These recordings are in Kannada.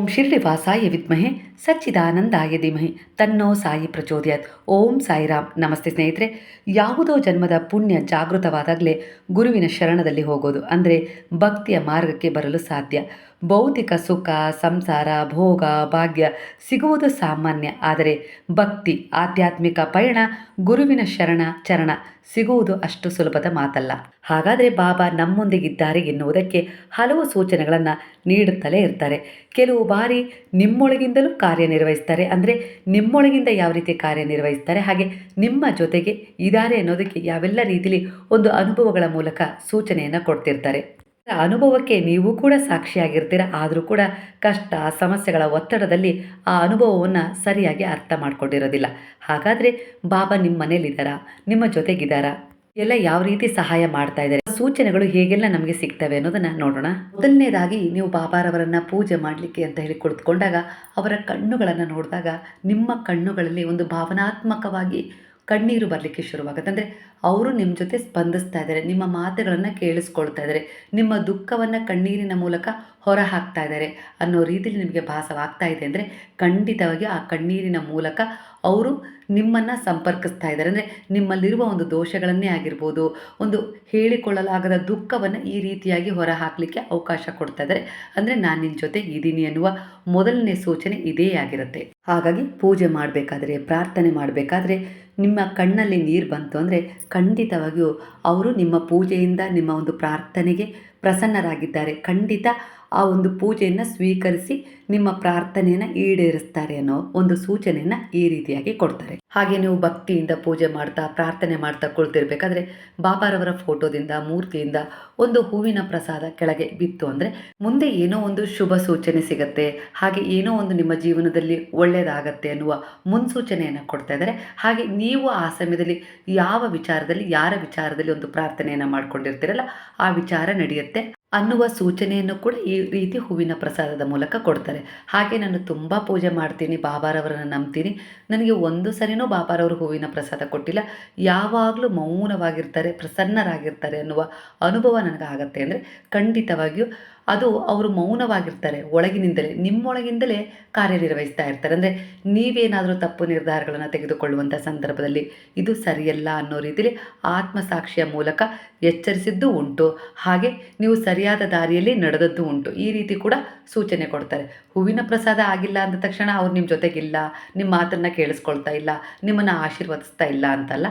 ಓಂ ಶಿರ್ಡಿವಾಸಾಯ ವಿದ್ಮಹೆ, ಸಚ್ಚಿದಾನಂದಾಯ ಧೀಮಹಿ, ತನ್ನೋ ಸಾಯಿ ಪ್ರಚೋದಯತ್. ಓಂ ಸಾಯಿರಾಮ್. ನಮಸ್ತೆ ಸ್ನೇಹಿತರೆ, ಯಾವುದೋ ಜನ್ಮದ ಪುಣ್ಯ ಜಾಗೃತವಾದಾಗಲೇ ಗುರುವಿನ ಶರಣದಲ್ಲಿ ಹೋಗೋದು ಅಂದರೆ ಭಕ್ತಿಯ ಮಾರ್ಗಕ್ಕೆ ಬರಲು ಸಾಧ್ಯ. ಭೌತಿಕ ಸುಖ, ಸಂಸಾರ, ಭೋಗ, ಭಾಗ್ಯ ಸಿಗುವುದು ಸಾಮಾನ್ಯ. ಆದರೆ ಭಕ್ತಿ, ಆಧ್ಯಾತ್ಮಿಕ ಪಯಣ, ಗುರುವಿನ ಶರಣ, ಚರಣ ಸಿಗುವುದು ಅಷ್ಟು ಸುಲಭದ ಮಾತಲ್ಲ. ಹಾಗಾದರೆ ಬಾಬಾ ನಮ್ಮೊಂದಿಗಿದ್ದಾರೆ ಎನ್ನುವುದಕ್ಕೆ ಹಲವು ಸೂಚನೆಗಳನ್ನು ನೀಡುತ್ತಲೇ ಇರ್ತಾರೆ. ಕೆಲವು ಬಾರಿ ನಿಮ್ಮೊಳಗಿಂದಲೂ ಕಾರ್ಯನಿರ್ವಹಿಸ್ತಾರೆ. ಅಂದರೆ ನಿಮ್ಮೊಳಗಿಂದ ಯಾವ ರೀತಿ ಕಾರ್ಯನಿರ್ವಹಿಸ್ತಾರೆ, ಹಾಗೆ ನಿಮ್ಮ ಜೊತೆಗೆ ಇದ್ದಾರೆ ಅನ್ನೋದಕ್ಕೆ ಯಾವೆಲ್ಲ ರೀತಿಯಲ್ಲಿ ಒಂದು ಅನುಭವಗಳ ಮೂಲಕ ಸೂಚನೆಯನ್ನು ಕೊಡ್ತಿರ್ತಾರೆ. ಅನುಭವಕ್ಕೆ ನೀವು ಕೂಡ ಸಾಕ್ಷಿಯಾಗಿರ್ತೀರ. ಆದರೂ ಕೂಡ ಕಷ್ಟ, ಸಮಸ್ಯೆಗಳ ಒತ್ತಡದಲ್ಲಿ ಆ ಅನುಭವವನ್ನು ಸರಿಯಾಗಿ ಅರ್ಥ ಮಾಡ್ಕೊಂಡಿರೋದಿಲ್ಲ. ಹಾಗಾದರೆ ಬಾಬಾ ನಿಮ್ಮ ಮನೇಲಿದ್ದಾರಾ? ನಿಮ್ಮ ಜೊತೆಗಿದ್ದಾರಾ? ಎಲ್ಲ ಯಾವ ರೀತಿ ಸಹಾಯ ಮಾಡ್ತಾ ಇದ್ದಾರೆ? ಸೂಚನೆಗಳು ಹೇಗೆಲ್ಲ ನಮಗೆ ಸಿಗ್ತವೆ ಅನ್ನೋದನ್ನ ನೋಡೋಣ. ಮೊದಲನೇದಾಗಿ ನೀವು ಬಾಬಾರವರನ್ನ ಪೂಜೆ ಮಾಡಲಿಕ್ಕೆ ಅಂತ ಹೇಳಿ ಕುಳಿತುಕೊಂಡಾಗ ಅವರ ಕಣ್ಣುಗಳನ್ನು ನೋಡಿದಾಗ ನಿಮ್ಮ ಕಣ್ಣುಗಳಲ್ಲಿ ಒಂದು ಭಾವನಾತ್ಮಕವಾಗಿ ಕಣ್ಣೀರು ಬರಲಿಕ್ಕೆ ಶುರುವಾಗುತ್ತೆ. ಅಂದರೆ ಅವರು ನಿಮ್ಮ ಜೊತೆ ಸ್ಪಂದಿಸ್ತಾ ಇದ್ದಾರೆ, ನಿಮ್ಮ ಮಾತುಗಳನ್ನು ಕೇಳಿಸ್ಕೊಳ್ತಾ ಇದ್ದಾರೆ, ನಿಮ್ಮ ದುಃಖವನ್ನು ಕಣ್ಣೀರಿನ ಮೂಲಕ ಹೊರ ಹಾಕ್ತಾ ಇದ್ದಾರೆ ಅನ್ನೋ ರೀತಿಯಲ್ಲಿ ನಿಮಗೆ ಭಾಸವಾಗ್ತಾ ಇದೆ ಅಂದರೆ ಖಂಡಿತವಾಗಿ ಆ ಕಣ್ಣೀರಿನ ಮೂಲಕ ಅವರು ನಿಮ್ಮನ್ನು ಸಂಪರ್ಕಿಸ್ತಾ ಇದ್ದಾರೆ. ಅಂದರೆ ನಿಮ್ಮಲ್ಲಿರುವ ಒಂದು ದೋಷಗಳನ್ನೇ ಆಗಿರ್ಬೋದು, ಒಂದು ಹೇಳಿಕೊಳ್ಳಲಾಗದ ದುಃಖವನ್ನು ಈ ರೀತಿಯಾಗಿ ಹೊರ ಹಾಕಲಿಕ್ಕೆ ಅವಕಾಶ ಕೊಡ್ತಾ ಇದ್ದಾರೆ. ಅಂದರೆ ನಾನು ನಿನ್ನ ಜೊತೆ ಇದ್ದೀನಿ ಅನ್ನುವ ಮೊದಲನೇ ಸೂಚನೆ ಇದೇ ಆಗಿರುತ್ತೆ. ಹಾಗಾಗಿ ಪೂಜೆ ಮಾಡಬೇಕಾದ್ರೆ, ಪ್ರಾರ್ಥನೆ ಮಾಡಬೇಕಾದ್ರೆ ನಿಮ್ಮ ಕಣ್ಣಲ್ಲಿ ನೀರು ಬಂತು ಅಂದರೆ ಖಂಡಿತವಾಗಿಯೂ ಅವರು ನಿಮ್ಮ ಪೂಜೆಯಿಂದ ನಿಮ್ಮ ಒಂದು ಪ್ರಾರ್ಥನೆಗೆ ಪ್ರಸನ್ನರಾಗಿದ್ದಾರೆ. ಖಂಡಿತ ಆ ಒಂದು ಪೂಜೆಯನ್ನು ಸ್ವೀಕರಿಸಿ ನಿಮ್ಮ ಪ್ರಾರ್ಥನೆಯನ್ನು ಈಡೇರಿಸ್ತಾರೆ ಅನ್ನೋ ಒಂದು ಸೂಚನೆಯನ್ನು ಈ ರೀತಿಯಾಗಿ ಕೊಡ್ತಾರೆ. ಹಾಗೆ ನೀವು ಭಕ್ತಿಯಿಂದ ಪೂಜೆ ಮಾಡ್ತಾ, ಪ್ರಾರ್ಥನೆ ಮಾಡ್ತಾ ಕುಳಿತಿರ್ಬೇಕಾದ್ರೆ ಬಾಬಾರವರ ಫೋಟೋದಿಂದ, ಮೂರ್ತಿಯಿಂದ ಒಂದು ಹೂವಿನ ಪ್ರಸಾದ ಕೆಳಗೆ ಬಿತ್ತು ಅಂದರೆ ಮುಂದೆ ಏನೋ ಒಂದು ಶುಭ ಸೂಚನೆ ಸಿಗತ್ತೆ, ಹಾಗೆ ಏನೋ ಒಂದು ನಿಮ್ಮ ಜೀವನದಲ್ಲಿ ಒಳ್ಳೆಯದಾಗತ್ತೆ ಅನ್ನುವ ಮುನ್ಸೂಚನೆಯನ್ನು ಕೊಡ್ತಾ ಇದ್ದಾರೆ. ಹಾಗೆ ನೀವು ಆ ಸಮಯದಲ್ಲಿ ಯಾವ ವಿಚಾರದಲ್ಲಿ, ಯಾರ ವಿಚಾರದಲ್ಲಿ ಒಂದು ಪ್ರಾರ್ಥನೆಯನ್ನು ಮಾಡ್ಕೊಂಡಿರ್ತೀರಲ್ಲ, ಆ ವಿಚಾರ ನಡೆಯುತ್ತೆ. ಅನ್ನುವ ಸೂಚನೆಯನ್ನು ಕೂಡ ಈ ರೀತಿ ಹೂವಿನ ಪ್ರಸಾದದ ಮೂಲಕ ಕೊಡ್ತಾರೆ. ಹಾಗೆ ನಾನು ತುಂಬ ಪೂಜೆ ಮಾಡ್ತೀನಿ, ಬಾಬಾರವರನ್ನು ನಂಬ್ತೀನಿ. ನನಗೆ ಒಂದು ಸರಿನೂ ಬಾಬಾರವರು ಹೂವಿನ ಪ್ರಸಾದ ಕೊಟ್ಟಿಲ್ಲ. ಯಾವಾಗಲೂ ಮೌನವಾಗಿರ್ತಾರೆ, ಪ್ರಸನ್ನರಾಗಿರ್ತಾರೆ ಅನ್ನುವ ಅನುಭವ ನನಗಾಗತ್ತೆ. ಅಂದರೆ ಖಂಡಿತವಾಗಿಯೂ ಅದು ಅವರು ಮೌನವಾಗಿರ್ತಾರೆ, ಒಳಗಿನಿಂದಲೇ, ನಿಮ್ಮೊಳಗಿಂದಲೇ ಕಾರ್ಯನಿರ್ವಹಿಸ್ತಾ ಇರ್ತಾರೆ. ಅಂದರೆ ನೀವೇನಾದರೂ ತಪ್ಪು ನಿರ್ಧಾರಗಳನ್ನು ತೆಗೆದುಕೊಳ್ಳುವಂಥ ಸಂದರ್ಭದಲ್ಲಿ ಇದು ಸರಿಯಲ್ಲ ಅನ್ನೋ ರೀತಿಯಲ್ಲಿ ಆತ್ಮಸಾಕ್ಷಿಯ ಮೂಲಕ ಎಚ್ಚರಿಸಿದ್ದು ಉಂಟು. ಹಾಗೆ ನೀವು ಸರಿಯಾದ ದಾರಿಯಲ್ಲಿ ನಡೆದದ್ದು ಉಂಟು. ಈ ರೀತಿ ಕೂಡ ಸೂಚನೆ ಕೊಡ್ತಾರೆ. ಹೂವಿನ ಪ್ರಸಾದ ಆಗಿಲ್ಲ ಅಂದ ತಕ್ಷಣ ಅವ್ರು ನಿಮ್ಮ ಜೊತೆಗಿಲ್ಲ ನಿಮ್ಮ ಮಾತನ್ನು ಕೇಳಿಸ್ಕೊಳ್ತಾ ಇಲ್ಲ, ನಿಮ್ಮನ್ನು ಆಶೀರ್ವದಿಸ್ತಾ ಇಲ್ಲ ಅಂತಲ್ಲ.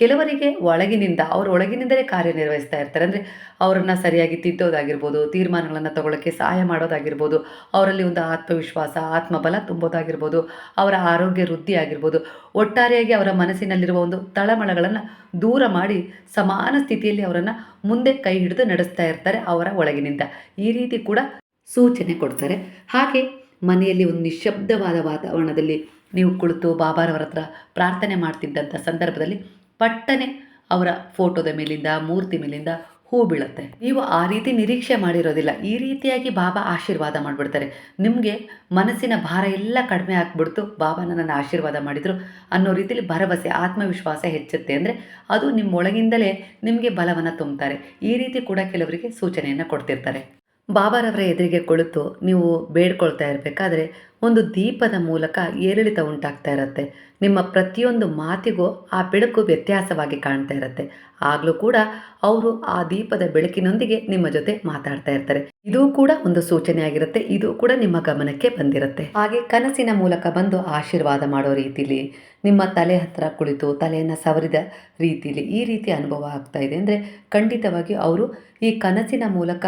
ಕೆಲವರಿಗೆ ಒಳಗಿನಿಂದ, ಅವ್ರ ಒಳಗಿನಿಂದಲೇ ಕಾರ್ಯನಿರ್ವಹಿಸ್ತಾ ಇರ್ತಾರೆ. ಅಂದರೆ ಅವರನ್ನು ಸರಿಯಾಗಿ ತಿದ್ದೋದಾಗಿರ್ಬೋದು, ತೀರ್ಮಾನಗಳನ್ನು ತಗೊಳ್ಳೋಕ್ಕೆ ಸಹಾಯ ಮಾಡೋದಾಗಿರ್ಬೋದು, ಅವರಲ್ಲಿ ಒಂದು ಆತ್ಮವಿಶ್ವಾಸ, ಆತ್ಮಬಲ ತುಂಬೋದಾಗಿರ್ಬೋದು, ಅವರ ಆರೋಗ್ಯ ವೃದ್ಧಿ ಆಗಿರ್ಬೋದು ಒಟ್ಟಾರೆಯಾಗಿ ಅವರ ಮನಸ್ಸಿನಲ್ಲಿರುವ ಒಂದು ತಳಮಳಗಳನ್ನು ದೂರ ಮಾಡಿ ಸಮಾನ ಸ್ಥಿತಿಯಲ್ಲಿ ಅವರನ್ನು ಮುಂದೆ ಕೈ ಹಿಡಿದು ನಡೆಸ್ತಾ ಇರ್ತಾರೆ ಅವರ ಒಳಗಿನಿಂದ. ಈ ರೀತಿ ಕೂಡ ಸೂಚನೆ ಕೊಡ್ತಾರೆ. ಹಾಗೆ ಮನೆಯಲ್ಲಿ ಒಂದು ನಿಶ್ಶಬ್ದವಾದ ವಾತಾವರಣದಲ್ಲಿ ನೀವು ಕುಳಿತು ಬಾಬಾರವರ ಹತ್ರ ಪ್ರಾರ್ಥನೆ ಮಾಡ್ತಿದ್ದಂಥ ಸಂದರ್ಭದಲ್ಲಿ ಪಟ್ಟನೆ ಅವರ ಫೋಟೋದ ಮೇಲಿಂದ, ಮೂರ್ತಿ ಮೇಲಿಂದ ಹೂ ಬೀಳುತ್ತೆ. ನೀವು ಆ ರೀತಿ ನಿರೀಕ್ಷೆ ಮಾಡಿರೋದಿಲ್ಲ. ಈ ರೀತಿಯಾಗಿ ಬಾಬಾ ಆಶೀರ್ವಾದ ಮಾಡಿಬಿಡ್ತಾರೆ. ನಿಮಗೆ ಮನಸ್ಸಿನ ಭಾರ ಎಲ್ಲ ಕಡಿಮೆ ಆಗಿಬಿಡ್ತು. ಬಾಬಾ ನನ್ನನ್ನು ಆಶೀರ್ವಾದ ಮಾಡಿದರು ಅನ್ನೋ ರೀತಿಯಲ್ಲಿ ಭರವಸೆ, ಆತ್ಮವಿಶ್ವಾಸ ಹೆಚ್ಚುತ್ತೆ ಅಂದರೆ ಅದು ನಿಮ್ಮೊಳಗಿಂದಲೇ ನಿಮಗೆ ಬಲವನ್ನು ತುಂಬುತ್ತಾರೆ. ಈ ರೀತಿ ಕೂಡ ಕೆಲವರಿಗೆ ಸೂಚನೆಯನ್ನು ಕೊಡ್ತಿರ್ತಾರೆ. ಬಾಬಾರವರ ಎದುರಿಗೆ ಕುಳಿತು ನೀವು ಬೇಡ್ಕೊಳ್ತಾ ಇರಬೇಕಾದ್ರೆ ಒಂದು ದೀಪದ ಮೂಲಕ ಏರಿಳಿತ ಉಂಟಾಗ್ತಾ ಇರುತ್ತೆ. ನಿಮ್ಮ ಪ್ರತಿಯೊಂದು ಮಾತಿಗೂ ಆ ಬೆಳಕು ವ್ಯತ್ಯಾಸವಾಗಿ ಕಾಣ್ತಾ ಇರುತ್ತೆ. ಆಗಲೂ ಕೂಡ ಅವರು ಆ ದೀಪದ ಬೆಳಕಿನೊಂದಿಗೆ ನಿಮ್ಮ ಜೊತೆ ಮಾತಾಡ್ತಾ ಇರ್ತಾರೆ. ಇದು ಕೂಡ ಒಂದು ಸೂಚನೆ ಆಗಿರುತ್ತೆ. ಇದು ಕೂಡ ನಿಮ್ಮ ಗಮನಕ್ಕೆ ಬಂದಿರುತ್ತೆ. ಹಾಗೆ ಕನಸಿನ ಮೂಲಕ ಬಂದು ಆಶೀರ್ವಾದ ಮಾಡೋ ರೀತಿಲಿ ನಿಮ್ಮ ತಲೆ ಹತ್ತಿರ ಕುಳಿತು ತಲೆಯನ್ನು ಸವರಿದ ರೀತಿಯಲ್ಲಿ ಈ ರೀತಿ ಅನುಭವ ಆಗ್ತಾ ಇದೆ. ಅಂದರೆ ಖಂಡಿತವಾಗಿ ಅವರು ಈ ಕನಸಿನ ಮೂಲಕ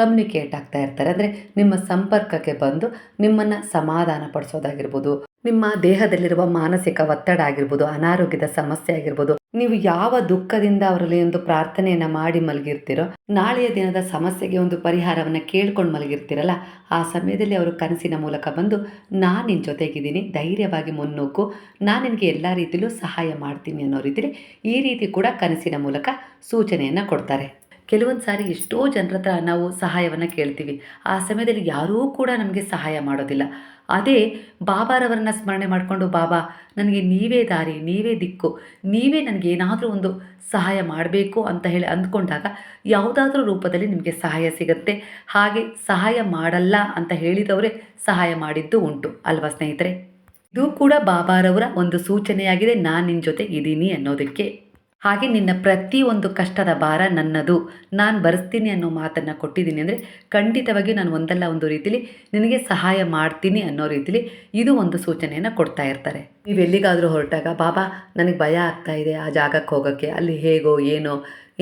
ಕಮ್ಯುನಿಕೇಟ್ ಆಗ್ತಾ ಇರ್ತಾರೆ. ಅಂದರೆ ನಿಮ್ಮ ಸಂಪರ್ಕಕ್ಕೆ ಬಂದು ನಿಮ್ಮನ್ನು ಸಮಾಧಾನ ಪಡಿಸೋದಾಗಿರ್ಬೋದು ನಿಮ್ಮ ದೇಹದಲ್ಲಿರುವ ಮಾನಸಿಕ ಒತ್ತಡ ಆಗಿರ್ಬೋದು, ಅನಾರೋಗ್ಯದ ಸಮಸ್ಯೆ ಆಗಿರ್ಬೋದು, ನೀವು ಯಾವ ದುಃಖದಿಂದ ಅವರಲ್ಲಿ ಒಂದು ಪ್ರಾರ್ಥನೆಯನ್ನು ಮಾಡಿ ಮಲಗಿರ್ತೀರೋ, ನಾಳೆಯ ದಿನದ ಸಮಸ್ಯೆಗೆ ಒಂದು ಪರಿಹಾರವನ್ನು ಕೇಳ್ಕೊಂಡು ಮಲಗಿರ್ತೀರಲ್ಲ, ಆ ಸಮಯದಲ್ಲಿ ಅವರು ಕನಸಿನ ಮೂಲಕ ಬಂದು, ನಾನು ನಿನ್ನ ಜೊತೆಗಿದ್ದೀನಿ, ಧೈರ್ಯವಾಗಿ ಮುನ್ನುಗ್ಗು ನಾನು ನಿನಗೆ ಎಲ್ಲ ರೀತಿಯಲ್ಲೂ ಸಹಾಯ ಮಾಡ್ತೀನಿ ಅನ್ನೋ ರೀತಿಯಲ್ಲಿ ಈ ರೀತಿ ಕೂಡ ಕನಸಿನ ಮೂಲಕ ಸೂಚನೆಯನ್ನು ಕೊಡ್ತಾರೆ. ಕೆಲವೊಂದು ಸಾರಿ ಎಷ್ಟೋ ಜನರ ಹತ್ರ ನಾವು ಸಹಾಯವನ್ನು ಕೇಳ್ತೀವಿ, ಆ ಸಮಯದಲ್ಲಿ ಯಾರೂ ಕೂಡ ನಮಗೆ ಸಹಾಯ ಮಾಡೋದಿಲ್ಲ. ಅದೇ ಬಾಬಾರವರನ್ನ ಸ್ಮರಣೆ ಮಾಡಿಕೊಂಡು, ಬಾಬಾ, ನನಗೆ ನೀವೇ ದಾರಿ, ನೀವೇ ದಿಕ್ಕು, ನೀವೇ ನನಗೆ ಏನಾದರೂ ಒಂದು ಸಹಾಯ ಮಾಡಬೇಕು ಅಂತ ಹೇಳಿ ಅಂದ್ಕೊಂಡಾಗ ಯಾವುದಾದ್ರೂ ರೂಪದಲ್ಲಿ ನಿಮಗೆ ಸಹಾಯ ಸಿಗುತ್ತೆ. ಹಾಗೆ ಸಹಾಯ ಮಾಡಲ್ಲ ಅಂತ ಹೇಳಿದವರೇ ಸಹಾಯ ಮಾಡಿದ್ದು ಉಂಟು, ಅಲ್ವಾ ಸ್ನೇಹಿತರೆ? ಇದು ಕೂಡ ಬಾಬಾರವರ ಒಂದು ಸೂಚನೆಯಾಗಿದೆ. ನಾನು ನಿನ್ನ ಜೊತೆ ಇದ್ದೀನಿ ಅನ್ನೋದಕ್ಕೆ. ಹಾಗೆ ನಿನ್ನ ಪ್ರತಿಯೊಂದು ಕಷ್ಟದ ಭಾರ ನನ್ನದು. ನಾನು ಬರೆಸ್ತೀನಿ ಅನ್ನೋ ಮಾತನ್ನು ಕೊಟ್ಟಿದ್ದೀನಿ ಅಂದರೆ ಖಂಡಿತವಾಗಿ ನಾನು ಒಂದಲ್ಲ ಒಂದು ರೀತಿಲಿ ನಿನಗೆ ಸಹಾಯ ಮಾಡ್ತೀನಿ ಅನ್ನೋ ರೀತಿಲಿ ಇದು ಒಂದು ಸೂಚನೆಯನ್ನು ಕೊಡ್ತಾ ಇರ್ತಾರೆ. ನೀವು ಎಲ್ಲಿಗಾದರೂ ಹೊರಟಾಗ, ಬಾಬಾ, ನನಗೆ ಭಯ ಆಗ್ತಾ ಇದೆ ಆ ಜಾಗಕ್ಕೆ ಹೋಗೋಕ್ಕೆ. ಅಲ್ಲಿ ಹೇಗೋ, ಏನೋ,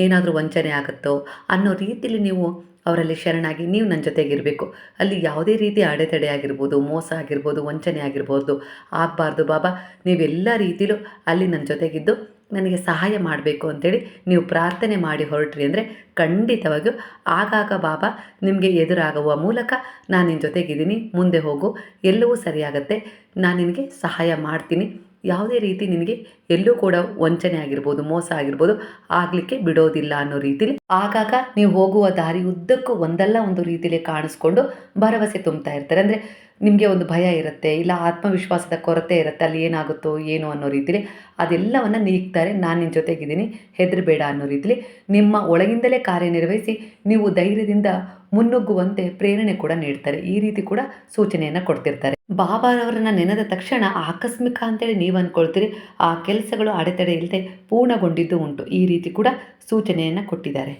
ಏನಾದರೂ ವಂಚನೆ ಆಗುತ್ತೋ ಅನ್ನೋ ರೀತಿಲಿ ನೀವು ಅವರಲ್ಲಿ ಶರಣಾಗಿ ನೀವು ನನ್ನ ಜೊತೆಗಿರಬೇಕು ಅಲ್ಲಿ ಯಾವುದೇ ರೀತಿ ಅಡೆತಡೆ ಆಗಿರ್ಬೋದು, ಮೋಸ ಆಗಿರ್ಬೋದು, ವಂಚನೆ ಆಗಿರ್ಬೋದು, ಆಗಬಾರ್ದು. ಬಾಬಾ, ನೀವೆಲ್ಲ ರೀತಿಲೂ ಅಲ್ಲಿ ನನ್ನ ಜೊತೆಗಿದ್ದು ನನಗೆ ಸಹಾಯ ಮಾಡಬೇಕು ಅಂತೇಳಿ ನೀವು ಪ್ರಾರ್ಥನೆ ಮಾಡಿ ಹೊರಟ್ರಿ ಅಂದರೆ ಖಂಡಿತವಾಗಿಯೂ ಆಗಾಗ ಬಾಬಾ ನಿಮಗೆ ಎದುರಾಗುವ ಮೂಲಕ ನಾನು ನಿನ್ನ ಜೊತೆಗಿದ್ದೀನಿ, ಮುಂದೆ ಹೋಗು, ಎಲ್ಲವೂ ಸರಿಯಾಗತ್ತೆ, ನಾನು ನಿನಗೆ ಸಹಾಯ ಮಾಡ್ತೀನಿ. ಯಾವುದೇ ರೀತಿ ನಿನಗೆ ಎಲ್ಲೂ ಕೂಡ ವಂಚನೆ ಆಗಿರ್ಬೋದು, ಮೋಸ ಆಗಿರ್ಬೋದು ಆಗಲಿಕ್ಕೆ ಬಿಡೋದಿಲ್ಲ ಅನ್ನೋ ರೀತಿಲಿ ಆಗಾಗ ನೀವು ಹೋಗುವ ದಾರಿ ಉದ್ದಕ್ಕೂ ಒಂದಲ್ಲ ಒಂದು ರೀತಿಯಲ್ಲಿ ಕಾಣಿಸ್ಕೊಂಡು ಭರವಸೆ ತುಂಬ್ತಾ ಇರ್ತಾರೆ. ಅಂದರೆ ನಿಮಗೆ ಒಂದು ಭಯ ಇರುತ್ತೆ ಇಲ್ಲ ಆತ್ಮವಿಶ್ವಾಸದ ಕೊರತೆ ಇರುತ್ತೆ, ಅಲ್ಲಿ ಏನಾಗುತ್ತೋ ಏನು ಅನ್ನೋ ರೀತಿಲಿ ಅದೆಲ್ಲವನ್ನು ನೀಗ್ತಾರೆ ನಾನು ನಿನ್ನ ಜೊತೆಗಿದ್ದೀನಿ, ಹೆದರಬೇಡ ಅನ್ನೋ ರೀತಿಲಿ ನಿಮ್ಮ ಒಳಗಿಂದಲೇ ಕಾರ್ಯನಿರ್ವಹಿಸಿ ನೀವು ಧೈರ್ಯದಿಂದ ಮುನ್ನುಗ್ಗುವಂತೆ ಪ್ರೇರಣೆ ಕೂಡ ನೀಡ್ತಾರೆ. ಈ ರೀತಿ ಕೂಡ ಸೂಚನೆಯನ್ನು ಕೊಡ್ತಿರ್ತಾರೆ. ಬಾಬಾರವರನ್ನ ನೆನೆದ ತಕ್ಷಣ ಆಕಸ್ಮಿಕ ಅಂತೇಳಿ ನೀವು ಅಂದ್ಕೊಳ್ತೀರಿ ಆ ಕೆಲಸಗಳು ಅಡೆತಡೆ ಇಲ್ಲದೆ ಪೂರ್ಣಗೊಂಡಿದ್ದು ಉಂಟು. ಈ ರೀತಿ ಕೂಡ ಸೂಚನೆಯನ್ನು ಕೊಟ್ಟಿದ್ದಾರೆ.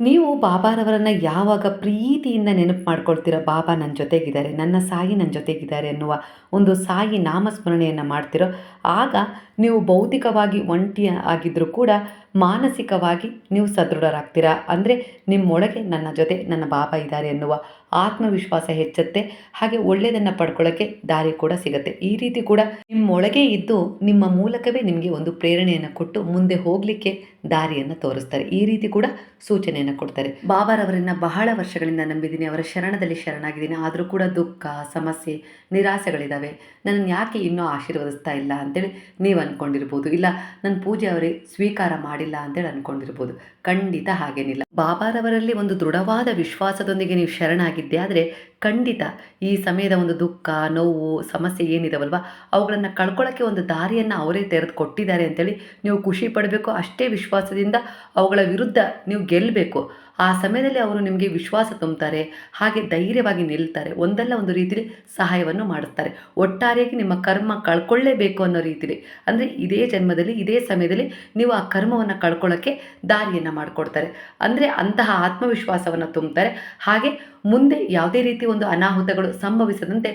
ನೀವು ಬಾಬಾರವರನ್ನು ಯಾವಾಗ ಪ್ರೀತಿಯಿಂದ ನೆನಪು ಮಾಡ್ಕೊಳ್ತೀರೋ, ಬಾಬಾ ನನ್ನ ಜೊತೆಗಿದ್ದಾರೆ, ನನ್ನ ಸಾಯಿ ನನ್ನ ಜೊತೆಗಿದ್ದಾರೆ ಅನ್ನುವ ಒಂದು ಸಾಯಿ ನಾಮಸ್ಮರಣೆಯನ್ನು ಮಾಡ್ತಿರೋ, ಆಗ ನೀವು ಭೌತಿಕವಾಗಿ ಒಂಟಿ ಆಗಿದ್ದರೂ ಕೂಡ ಮಾನಸಿಕವಾಗಿ ನೀವು ಸದೃಢರಾಗ್ತೀರಾ? ಅಂದರೆ ನಿಮ್ಮೊಳಗೆ ನನ್ನ ಜೊತೆ ನನ್ನ ಬಾಬಾ ಇದ್ದಾರೆ ಎನ್ನುವ ಆತ್ಮವಿಶ್ವಾಸ ಹೆಚ್ಚುತ್ತೆ, ಹಾಗೆ ಒಳ್ಳೆಯದನ್ನು ಪಡ್ಕೊಳ್ಳೋಕ್ಕೆ ದಾರಿ ಕೂಡ ಸಿಗುತ್ತೆ. ಈ ರೀತಿ ಕೂಡ ನಿಮ್ಮೊಳಗೆ ಇದ್ದು ನಿಮ್ಮ ಮೂಲಕವೇ ನಿಮಗೆ ಒಂದು ಪ್ರೇರಣೆಯನ್ನು ಕೊಟ್ಟು ಮುಂದೆ ಹೋಗಲಿಕ್ಕೆ ದಾರಿಯನ್ನು ತೋರಿಸ್ತಾರೆ. ಈ ರೀತಿ ಕೂಡ ಸೂಚನೆಯನ್ನು ಕೊಡ್ತಾರೆ. ಬಾಬಾರವರನ್ನು ಬಹಳ ವರ್ಷಗಳಿಂದ ನಂಬಿದ್ದೀನಿ. ಅವರ ಶರಣದಲ್ಲಿ ಶರಣಾಗಿದ್ದೀನಿ. ಆದರೂ ಕೂಡ ದುಃಖ, ಸಮಸ್ಯೆ ನಿರಾಸೆಗಳಿದ್ದಾವೆ ನನ್ನನ್ನು ಯಾಕೆ ಇನ್ನೂ ಆಶೀರ್ವದಿಸ್ತಾ ಇಲ್ಲ ಅಂತೇಳಿ ನೀವು ಅಂದ್ಕೊಂಡಿರ್ಬೋದು ಇಲ್ಲ ನನ್ನ ಪೂಜೆ ಅವರೇ ಸ್ವೀಕಾರ ಮಾಡಿಲ್ಲ ಅಂತೇಳಿ ಅಂದ್ಕೊಂಡಿರ್ಬೋದು ಖಂಡಿತ ಹಾಗೇನಿಲ್ಲ. ಬಾಬಾರವರಲ್ಲಿ ಒಂದು ದೃಢವಾದ ವಿಶ್ವಾಸದೊಂದಿಗೆ ನೀವು ಶರಣಾಗಿದ್ದೆ ಆದರೆ ಖಂಡಿತ ಈ ಸಮಯದ ಒಂದು ದುಃಖ, ನೋವು, ಸಮಸ್ಯೆ ಏನಿದಾವಲ್ವ, ಅವುಗಳನ್ನು ಕಳ್ಕೊಳ್ಳೋಕ್ಕೆ ಒಂದು ದಾರಿಯನ್ನು ಅವರೇ ತೆರೆದು ಕೊಟ್ಟಿದ್ದಾರೆ ಅಂತೇಳಿ ನೀವು ಖುಷಿ ಪಡಬೇಕು, ಅಷ್ಟೇ ವಿಶ್ವಾಸದಿಂದ ಅವುಗಳ ವಿರುದ್ಧ ನೀವು ಗೆಲ್ಲಬೇಕು ಆ ಸಮಯದಲ್ಲಿ ಅವರು ನಿಮಗೆ ವಿಶ್ವಾಸ ತುಂಬುತ್ತಾರೆ, ಹಾಗೆ ಧೈರ್ಯವಾಗಿ ನಿಲ್ತಾರೆ, ಒಂದಲ್ಲ ಒಂದು ರೀತಿಯಲ್ಲಿ ಸಹಾಯವನ್ನು ಮಾಡುತ್ತಾರೆ ಒಟ್ಟಾರೆಯಾಗಿ ನಿಮ್ಮ ಕರ್ಮ ಕಳ್ಕೊಳ್ಳೇಬೇಕು ಅನ್ನೋ ರೀತಿಯಲ್ಲಿ ಅಂದರೆ ಇದೇ ಜನ್ಮದಲ್ಲಿ, ಇದೇ ಸಮಯದಲ್ಲಿ ನೀವು ಆ ಕರ್ಮವನ್ನು ಕಳ್ಕೊಳ್ಳೋಕ್ಕೆ ದಾರಿಯನ್ನು ಮಾಡಿಕೊಡ್ತಾರೆ. ಅಂದರೆ ಅಂತಹ ಆತ್ಮವಿಶ್ವಾಸವನ್ನು ತುಂಬುತ್ತಾರೆ ಹಾಗೆ ಮುಂದೆ ಯಾವುದೇ ರೀತಿ ಒಂದು ಅನಾಹುತಗಳು ಸಂಭವಿಸದಂತೆ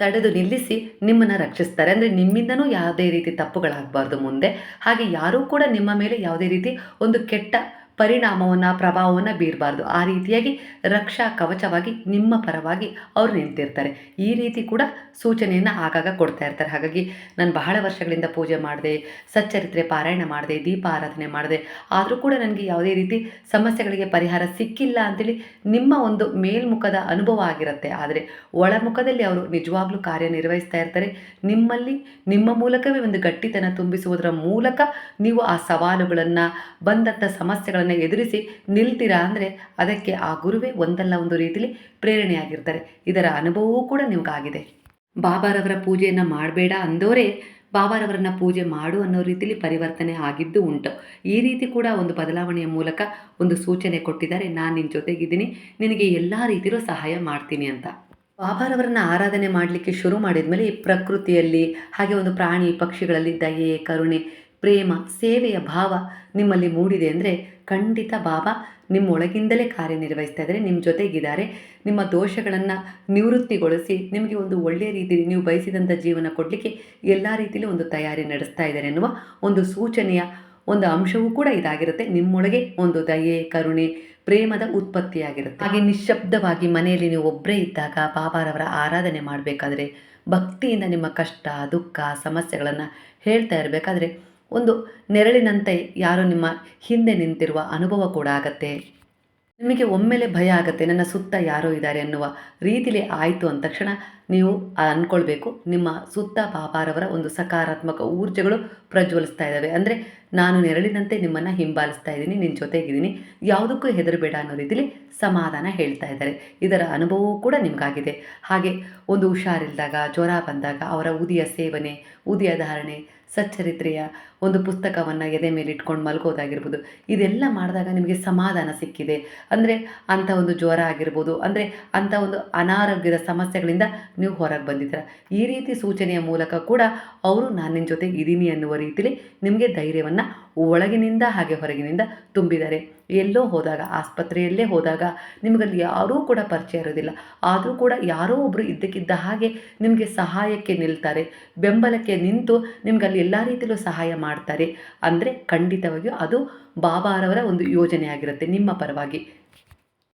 ತಡೆದು ನಿಲ್ಲಿಸಿ ನಿಮ್ಮನ್ನು ರಕ್ಷಿಸ್ತಾರೆ. ಅಂದರೆ ನಿಮ್ಮಿಂದನೂ ಯಾವುದೇ ರೀತಿ ತಪ್ಪುಗಳಾಗಬಾರ್ದು ಮುಂದೆ. ಹಾಗೆ ಯಾರೂ ಕೂಡ ನಿಮ್ಮ ಮೇಲೆ ಯಾವುದೇ ರೀತಿ ಒಂದು ಕೆಟ್ಟ ಪರಿಣಾಮವನ್ನು, ಪ್ರಭಾವವನ್ನು ಬೀರಬಾರ್ದು. ಆ ರೀತಿಯಾಗಿ ರಕ್ಷಾ ಕವಚವಾಗಿ, ನಿಮ್ಮ ಪರವಾಗಿ ಅವರು ನಿಂತಿರ್ತಾರೆ. ಈ ರೀತಿ ಕೂಡ ಸೂಚನೆಯನ್ನು ಆಗಾಗ ಕೊಡ್ತಾ ಇರ್ತಾರೆ. ಹಾಗಾಗಿ ನಾನು ಬಹಳ ವರ್ಷಗಳಿಂದ ಪೂಜೆ ಮಾಡಿದೆ, ಸಚ್ಚರಿತ್ರೆ ಪಾರಾಯಣ ಮಾಡಿದೆ ದೀಪ ಆರಾಧನೆ ಮಾಡಿದೆ. ಆದರೂ ಕೂಡ ನನಗೆ ಯಾವುದೇ ರೀತಿ ಸಮಸ್ಯೆಗಳಿಗೆ ಪರಿಹಾರ ಸಿಕ್ಕಿಲ್ಲ ಅಂತೇಳಿ ನಿಮ್ಮ ಒಂದು ಮೇಲ್ಮುಖದ ಅನುಭವ ಆಗಿರುತ್ತೆ. ಆದರೆ ಒಳಮುಖದಲ್ಲಿ ಅವರು ನಿಜವಾಗ್ಲೂ ಕಾರ್ಯನಿರ್ವಹಿಸ್ತಾ ಇರ್ತಾರೆ. ನಿಮ್ಮಲ್ಲಿ, ನಿಮ್ಮ ಮೂಲಕವೇ ಒಂದು ಗಟ್ಟಿತನ ತುಂಬಿಸುವುದರ ಮೂಲಕ ನೀವು ಆ ಸವಾಲುಗಳನ್ನು ಬಂದಂಥ ಸಮಸ್ಯೆಗಳನ್ನು ಎದುರಿಸಿ ನಿಲ್ತೀರಾ ಅಂದರೆ ಅದಕ್ಕೆ ಆ ಗುರುವೇ ಒಂದಲ್ಲ ಒಂದು ರೀತಿಲಿ ಪ್ರೇರಣೆಯಾಗಿರ್ತಾರೆ. ಇದರ ಅನುಭವವೂ ಕೂಡ ನಿಮಗಾಗಿದೆ. ಬಾಬಾರವರ ಪೂಜೆಯನ್ನು ಮಾಡಬೇಡ ಅಂದೋರೇ ಬಾಬಾರವರನ್ನ ಪೂಜೆ ಮಾಡು ಅನ್ನೋ ರೀತಿಲಿ ಪರಿವರ್ತನೆ ಆಗಿದ್ದು ಉಂಟು. ಈ ರೀತಿ ಕೂಡ ಒಂದು ಬದಲಾವಣೆಯ ಮೂಲಕ ಒಂದು ಸೂಚನೆ ಕೊಟ್ಟಿದ್ದಾರೆ. ನಾನು ನಿನ್ನ ಜೊತೆಗಿದ್ದೀನಿ. ನಿನಗೆ ಎಲ್ಲ ರೀತಿಯಲ್ಲೂ ಸಹಾಯ ಮಾಡ್ತೀನಿ ಅಂತ. ಬಾಬಾರವರನ್ನ ಆರಾಧನೆ ಮಾಡಲಿಕ್ಕೆ ಶುರು ಮಾಡಿದ ಮೇಲೆ ಪ್ರಕೃತಿಯಲ್ಲಿ, ಹಾಗೆ ಒಂದು ಪ್ರಾಣಿ ಪಕ್ಷಿಗಳಲ್ಲಿ ದಯೆ, ಕರುಣೆ, ಪ್ರೇಮ, ಸೇವೆಯ ಭಾವ ನಿಮ್ಮಲ್ಲಿ ಮೂಡಿದೆ ಅಂದರೆ ಖಂಡಿತ ಬಾಬಾ, ನಿಮ್ಮೊಳಗಿಂದಲೇ ಕಾರ್ಯನಿರ್ವಹಿಸ್ತಾ ಇದ್ದಾರೆ ನಿಮ್ಮ ಜೊತೆಗಿದ್ದಾರೆ. ನಿಮ್ಮ ದೋಷಗಳನ್ನು ನಿವೃತ್ತಿಗೊಳಿಸಿ, ನಿಮಗೆ ಒಂದು ಒಳ್ಳೆಯ ರೀತಿಯಲ್ಲಿ ನೀವು ಬಯಸಿದಂಥ ಜೀವನ ಕೊಡಲಿಕ್ಕೆ ಎಲ್ಲ ರೀತಿಯಲ್ಲಿ ಒಂದು ತಯಾರಿ ನಡೆಸ್ತಾ ಇದ್ದಾರೆ ಎನ್ನುವ ಒಂದು ಸೂಚನೆಯ ಒಂದು ಅಂಶವೂ ಕೂಡ ಇದಾಗಿರುತ್ತೆ. ನಿಮ್ಮೊಳಗೆ ಒಂದು ದಯೆ, ಕರುಣೆ, ಪ್ರೇಮದ ಉತ್ಪತ್ತಿಯಾಗಿರುತ್ತೆ. ಹಾಗೆ ನಿಶಬ್ದವಾಗಿ ಮನೆಯಲ್ಲಿ ನೀವು ಒಬ್ಬರೇ ಇದ್ದಾಗ ಬಾಬಾರವರ ಆರಾಧನೆ ಮಾಡಬೇಕಾದ್ರೆ ಭಕ್ತಿಯಿಂದ ನಿಮ್ಮ ಕಷ್ಟ, ದುಃಖ, ಸಮಸ್ಯೆಗಳನ್ನು ಹೇಳ್ತಾ ಇರಬೇಕಾದ್ರೆ ಒಂದು ನೆರಳಿನಂತೆ ಯಾರೋ ನಿಮ್ಮ ಹಿಂದೆ ನಿಂತಿರುವ ಅನುಭವ ಕೂಡ ಆಗತ್ತೆ. ನಿಮಗೆ ಒಮ್ಮೆಲೆ ಭಯ ಆಗುತ್ತೆ, ನನ್ನ ಸುತ್ತ ಯಾರೋ ಇದ್ದಾರೆ ಅನ್ನುವ ರೀತಿಲಿ ಆಯಿತು ಅಂದ ತಕ್ಷಣ ನೀವು ಅಂದ್ಕೊಳ್ಬೇಕು ನಿಮ್ಮ ಸುತ್ತ ಪಾಪಾರವರ ಒಂದು ಸಕಾರಾತ್ಮಕ ಊರ್ಜೆಗಳು ಪ್ರಜ್ವಲಿಸ್ತಾ ಇದ್ದಾವೆ. ಅಂದರೆ ನಾನು ನೆರಳಿನಂತೆ ನಿಮ್ಮನ್ನು ಹಿಂಬಾಲಿಸ್ತಾ ಇದ್ದೀನಿ ನಿನ್ನ ಜೊತೆಗಿದ್ದೀನಿ, ಯಾವುದಕ್ಕೂ ಹೆದರಬೇಡ ಅನ್ನೋ ರೀತಿಲಿ ಸಮಾಧಾನ ಹೇಳ್ತಾ ಇದ್ದಾರೆ. ಇದರ ಅನುಭವವೂ ಕೂಡ ನಿಮಗಾಗಿದೆ. ಹಾಗೆ ಒಂದು ಹುಷಾರಿಲ್ದಾಗ, ಜ್ವರ ಬಂದಾಗ, ಅವರ ಉದಿಯ ಸೇವನೆ, ಉದಿಯ ಧಾರಣೆ ಸಚ್ಚರಿತ್ರೆಯ ಒಂದು ಪುಸ್ತಕವನ್ನು ಎದೆ ಮೇಲೆ ಇಟ್ಕೊಂಡು ಮಲ್ಗೋದಾಗಿರ್ಬೋದು. ಇದೆಲ್ಲ ಮಾಡಿದಾಗ ನಿಮಗೆ ಸಮಾಧಾನ ಸಿಕ್ಕಿದೆ. ಅಂದರೆ ಅಂಥ ಒಂದು ಜ್ವರ ಆಗಿರ್ಬೋದು, ಅಂದರೆ ಅಂಥ ಒಂದು ಅನಾರೋಗ್ಯದ ಸಮಸ್ಯೆಗಳಿಂದ ನೀವು ಹೊರಗೆ ಬಂದಿದ್ದೀರ. ಈ ರೀತಿ ಸೂಚನೆಯ ಮೂಲಕ ಕೂಡ ಅವರು, ನಾನು ನಿನ್ನ ಜೊತೆ ಇದ್ದೀನಿ ಅನ್ನುವ ರೀತಿಲಿ ನಿಮಗೆ ಧೈರ್ಯವನ್ನು ಒಳಗಿನಿಂದ ಹಾಗೆ ಹೊರಗಿನಿಂದ ತುಂಬಿದ್ದಾರೆ. ಎಲ್ಲೋ ಹೋದಾಗ, ಆಸ್ಪತ್ರೆಯಲ್ಲೇ ಹೋದಾಗ ನಿಮಗಲ್ಲಿ ಯಾರೂ ಕೂಡ ಪರಿಚಯ ಇರೋದಿಲ್ಲ. ಆದರೂ ಕೂಡ ಯಾರೋ ಒಬ್ಬರು ಇದ್ದಕ್ಕಿದ್ದ ಹಾಗೆ ನಿಮಗೆ ಸಹಾಯಕ್ಕೆ ನಿಲ್ತಾರೆ. ಬೆಂಬಲಕ್ಕೆ ನಿಂತು ನಿಮಗಲ್ಲಿ ಎಲ್ಲ ರೀತಿಯಲ್ಲೂ ಸಹಾಯ ಮಾಡ್ತಾರೆ. ಅಂದರೆ ಖಂಡಿತವಾಗಿಯೂ ಅದು ಬಾಬಾರವರ ಒಂದು ಯೋಜನೆ ಆಗಿರುತ್ತೆ ನಿಮ್ಮ ಪರವಾಗಿ.